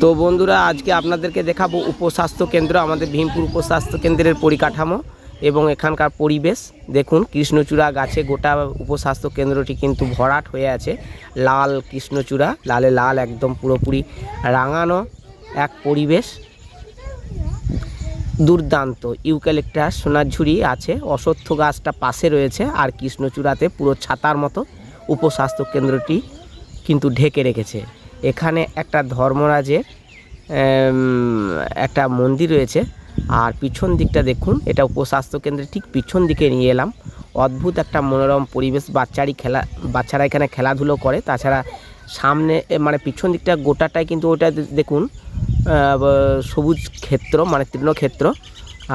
তো বন্ধুরা, আজকে আপনাদেরকে দেখাবো উপস্বাস্থ্য কেন্দ্র, আমাদের ভীমপুর উপস্বাস্থ্য কেন্দ্রের পরিকাঠামো এবং এখানকার পরিবেশ। দেখুন, কৃষ্ণচূড়া গাছে গোটা উপস্বাস্থ্য কেন্দ্রটি কিন্তু ভরাট হয়ে আছে। লাল কৃষ্ণচূড়া, লালে লাল একদম পুরোপুরি রাঙানো এক পরিবেশ। দুর্দান্ত, ইউক্যালিপটাস সোনাঝুরি আছে, অশ্বত্থ গাছটা পাশে রয়েছে, আর কৃষ্ণচূড়াতে পুরো ছাতার মতো উপস্বাস্থ্য কেন্দ্রটি কিন্তু ঢেকে রেখেছে। এখানে একটা ধর্মরাজের একটা মন্দির রয়েছে। আর পিছন দিকটা দেখুন, এটা উপস্বাস্থ্য কেন্দ্রের ঠিক পিছন দিকে নিয়ে এলাম। অদ্ভুত একটা মনোরম পরিবেশ, বাচ্চারই খেলা, বাচ্চারা এখানে খেলাধুলো করে। তাছাড়া সামনে মানে পিছন দিকটা গোটাটাই কিন্তু ওটা দেখুন সবুজ ক্ষেত্র মানে তৃণক্ষেত্র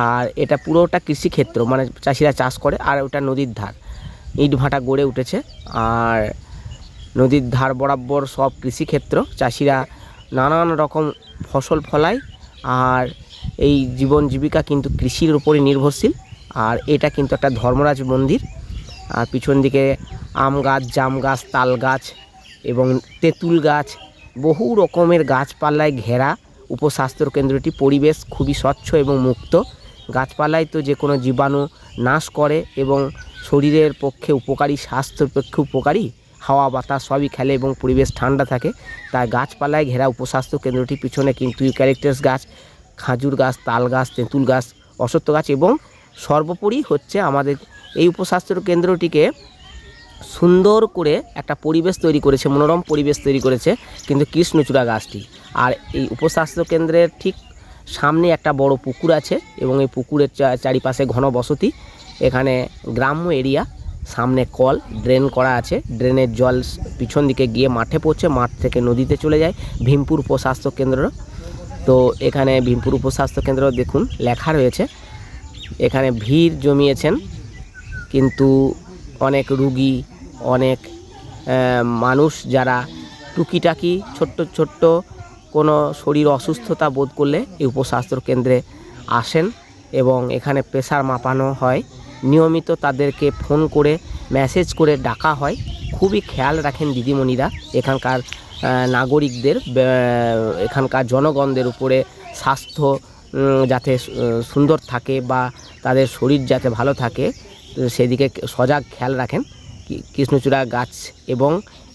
আর এটা পুরোটা কৃষিক্ষেত্র মানে চাষিরা চাষ করে, আর ওটা নদীর ধার। ইট ভাটা গড়ে উঠেছে। আর নদীর ধার বরাবর সব কৃষিক্ষেত্র। চাষিরা নানান রকম ফসল ফলায় আর এই জীবন জীবিকা কিন্তু কৃষির উপরে নির্ভরশীল। আর এটা কিন্তু একটা ধর্মরাজ মন্দির। আর পিছন দিকে আম গাছ, জাম গাছ, তাল গাছ এবং তেঁতুল গাছ বহু রকমের গাছপালায় ঘেরা উপস্বাস্থ্য কেন্দ্রটি। পরিবেশ খুবই স্বচ্ছ এবং মুক্ত। গাছপালায় তো যে কোনো জীবাণু নাশ করে এবং শরীরের পক্ষে উপকারী, স্বাস্থ্যের পক্ষে উপকারী। হাওয়া, বাতাস সবই খেলে এবং পরিবেশ ঠান্ডা থাকে। তাই গাছপালায় ঘেরা উপস্বাস্থ্য কেন্দ্রটির পিছনে কিন্তু ইউক্যালিপটাস গাছ, খাজুর গাছ, তাল গাছ, তেঁতুল গাছ, অশ্বত্থ গাছ এবং সর্বোপরি হচ্ছে আমাদের এই উপস্বাস্থ্য কেন্দ্রটিকে সুন্দর করে একটা পরিবেশ তৈরি করেছে, মনোরম পরিবেশ তৈরি করেছে কিন্তু কৃষ্ণচূড়া গাছটি। আর এই উপস্বাস্থ্য কেন্দ্রের ঠিক সামনে একটা বড় পুকুর আছে এবং এই পুকুরের চারিপাশে ঘন বসতি। এখানে গ্রাম্য এরিয়া সামনে কল, ড্রেন করা আছে। ড্রেনের জল পিছন দিকে গিয়ে মাঠে পড়ছে, মাঠ থেকে নদীতে চলে যায়, ভীমপুর উপস্বাস্থ্য কেন্দ্র। তো এখানে ভীমপুর উপস্বাস্থ্য কেন্দ্র দেখুন, লেখা রয়েছে। এখানে ভিড় জমিয়েছেন, কিন্তু অনেক রুগী, অনেক মানুষ যারা টুকিটাকি, ছোট্ট ছোট্ট কোনো শরীর অসুস্থতা বোধ করলে এই উপস্বাস্থ্য কেন্দ্রে আসেন এবং এখানে প্রেশার মাপানো হয়। নিয়মিত তাদেরকে ফোন করে মেসেজ করে ডাকা হয়। খুবই খেয়াল রাখেন দিদিমণিরা, এখানকার নাগরিকদের এখানকার জনগণদের উপরে স্বাস্থ্য যাতে সুন্দর থাকে বা তাদের শরীর যাতে ভালো থাকে, সেদিকে সজাগ খেয়াল রাখেন। কৃষ্ণচূড়া গাছ এবং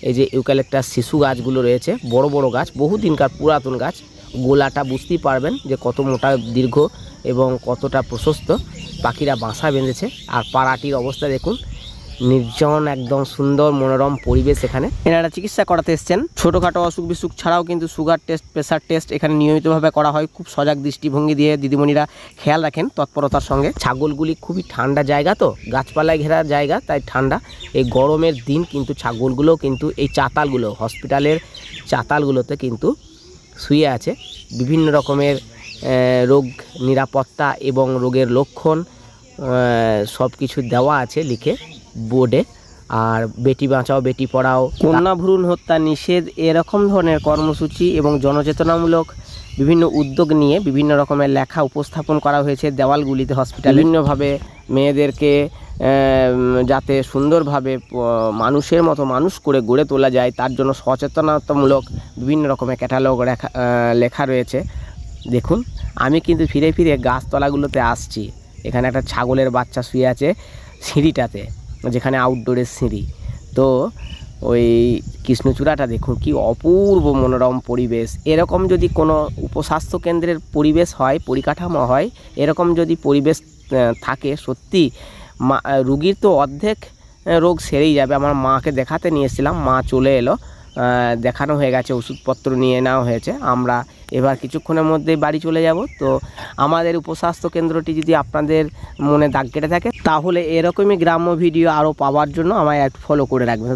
এই যে ইউক্যালিপটাস শিশু গাছগুলো রয়েছে, বড় বড় গাছ বহুদিনকার পুরাতন গাছ। গোলাটা বুঝতেই পারবেন যে কত মোটা, দীর্ঘ এবং কতটা প্রশস্ত। পাখিরা বাসা বেঁধেছে। আর পাড়াটির অবস্থা দেখুন, নির্জন, একদম সুন্দর, মনোরম পরিবেশ এখানে। এনারা চিকিৎসা করাতে এসছেন। ছোটোখাটো অসুখ বিসুখ ছাড়াও কিন্তু সুগার টেস্ট প্রেশার টেস্ট এখানে নিয়মিতভাবে করা হয়। খুব সজাগ দৃষ্টিভঙ্গি দিয়ে দিদিমণিরা খেয়াল রাখেন তৎপরতার সঙ্গে। ছাগলগুলি খুবই ঠান্ডা জায়গা তো, গাছপালায় ঘেরা জায়গা, তাই ঠান্ডা। এই গরমের দিন কিন্তু ছাগলগুলো কিন্তু, এই চাতালগুলো, হসপিটালের চাতালগুলোতে কিন্তু শুয়ে আছে। বিভিন্ন রকমের রোগ নিরাপত্তা এবং রোগের লক্ষণ সব কিছু দেওয়া আছে লিখে বোর্ডে। আর বেটি বাঁচাও, বেটি পড়াও, কন্যা ভ্রূণ হত্যা, নিষেধ, এরকম ধরনের কর্মসূচি এবং জনচেতনামূলক বিভিন্ন উদ্যোগ নিয়ে বিভিন্ন রকমের লেখা উপস্থাপন করা হয়েছে দেওয়ালগুলিতে, হসপিটাল। বিভিন্নভাবে মেয়েদেরকে যাতে সুন্দরভাবে মানুষের মতো মানুষ করে গড়ে তোলা যায়, তার জন্য সচেতনতামূলক বিভিন্ন রকমের ক্যাটালগ লেখা রয়েছে। দেখুন, আমি কিন্তু ফিরে ফিরে গাছতলাগুলোতে আসছি। এখানে একটা ছাগলের বাচ্চা শুয়ে আছে সিঁড়িটাতে, যেখানে আউটডোরের সিঁড়ি। তো ওই কৃষ্ণচূড়াটা দেখুন, কি অপূর্ব মনোরম পরিবেশ। এরকম যদি কোনো উপস্বাস্থ্য কেন্দ্রের পরিবেশ হয়, পরিকাঠামো হয়, এরকম যদি পরিবেশ থাকে সত্যি, মা, রুগীর তো অর্ধেক রোগ সেরেই যাবে। আমার মাকে দেখাতে নিয়ে এসেছিলাম, মা চলে এলো। দেখানো হয়ে গেছে, ওষুধপত্র নিয়ে নেওয়া হয়েছে। আমরা এবার কিছুক্ষণের মধ্যে বাড়ি চলে যাব। তো আমাদের উপস্বাস্থ্য কেন্দ্রটি যদি আপনাদের মনে দাগ কেটে থাকে, তাহলে এরকমই গ্রাম্য ভিডিও আরও পাওয়ার জন্য আমায় ফলো করে রাখবেন।